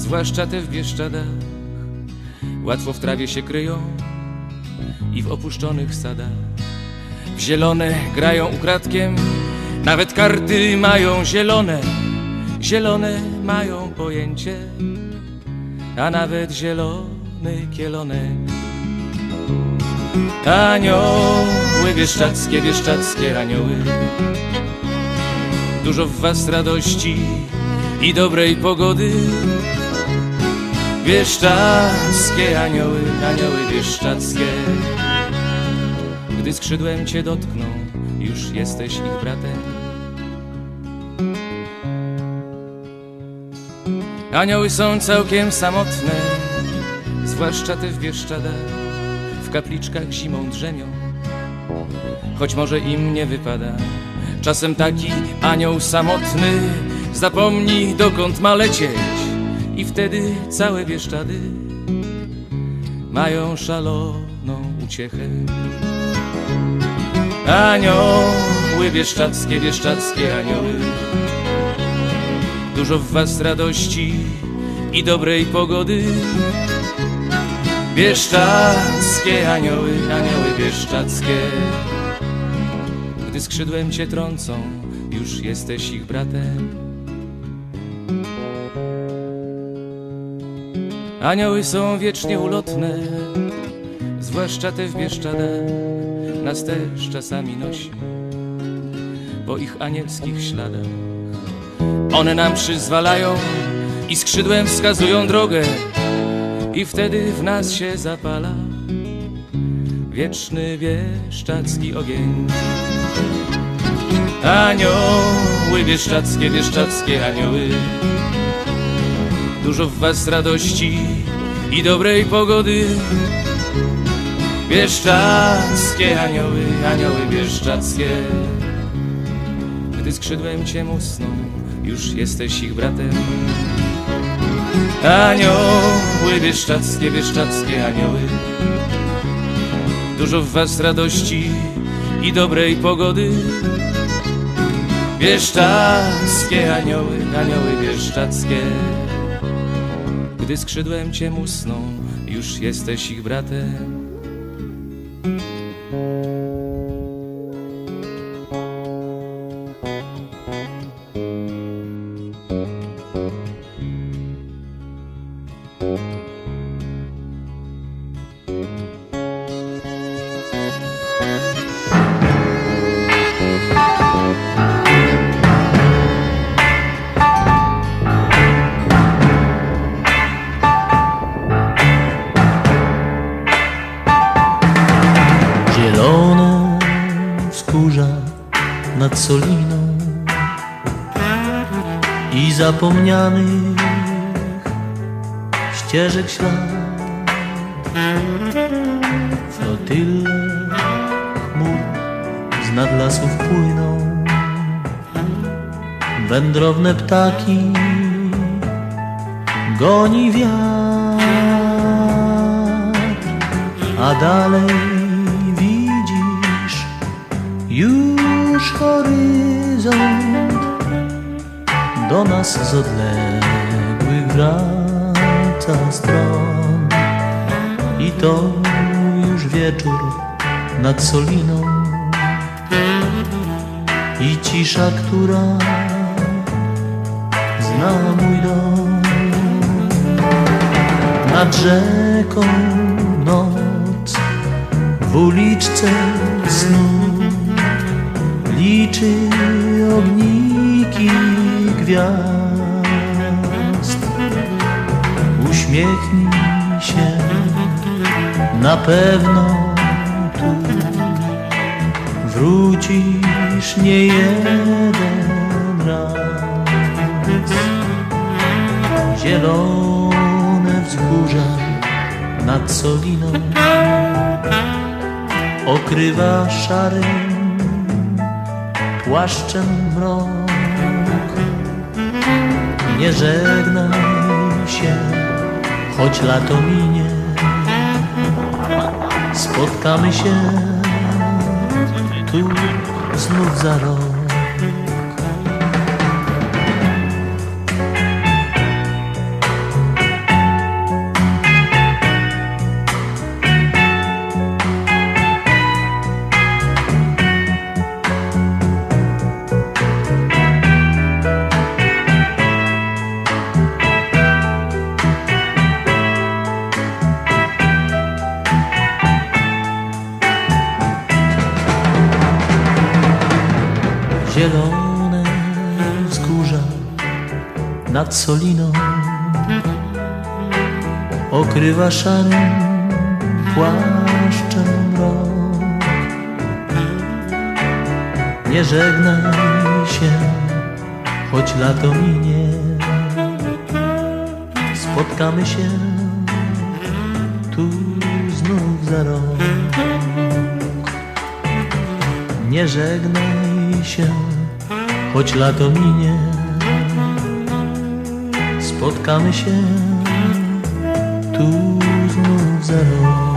zwłaszcza te w Bieszczadach. Łatwo w trawie się kryją i w opuszczonych sadach. W zielone grają ukradkiem, nawet karty mają zielone. Zielone mają pojęcie, a nawet zielony kielonek. Anioły bieszczackie, bieszczackie anioły. Dużo w was radości i dobrej pogody. Bieszczackie anioły, anioły bieszczackie. Gdy skrzydłem cię dotkną, już jesteś ich bratem. Anioły są całkiem samotne, zwłaszcza te w Bieszczadach. W kapliczkach zimą drzemią, choć może im nie wypada. Czasem taki anioł samotny zapomni dokąd ma lecieć i wtedy całe Bieszczady mają szaloną uciechę. Anioły bieszczackie, bieszczackie anioły. Dużo w was radości i dobrej pogody. Bieszczackie anioły, anioły bieszczackie. Gdy skrzydłem cię trącą, już jesteś ich bratem Anioły są wiecznie ulotne, zwłaszcza te w Bieszczadach Nas też czasami nosi po ich anielskich śladach. One nam przyzwalają i skrzydłem wskazują drogę I wtedy w nas się zapala Wieczny bieszczacki ogień. Anioły bieszczackie, bieszczackie anioły Dużo w was radości i dobrej pogody Bieszczackie anioły, anioły bieszczackie Gdy skrzydłem cię musną już jesteś ich bratem. Anioły bieszczackie, bieszczackie anioły, dużo w was radości i dobrej pogody. Bieszczackie anioły, anioły bieszczackie, gdy skrzydłem cię musną, już jesteś ich bratem. Nad Soliną i zapomnianych ścieżek ślad. Flotyle chmur z nad lasów płyną, wędrowne ptaki goni wiatr, a dalej widzisz już horyzont do nas z odległych wraca stron. I to już wieczór nad Soliną. I cisza, która zna mój dom. Nad rzeką noc w uliczce snu liczy ogniki gwiazd. Uśmiechnij się, na pewno tu wrócisz nie jeden raz. Zielony nad Soliną okrywa szarym płaszczem mrok. Nie żegnaj się, choć lato minie, spotkamy się tu znów za rok. Nad Soliną okrywa szarym płaszczem mrok. Nie żegnaj się, choć lato minie, spotkamy się tu znów za rok. Nie żegnaj się, choć lato minie. Spotkamy się tu znów za rok.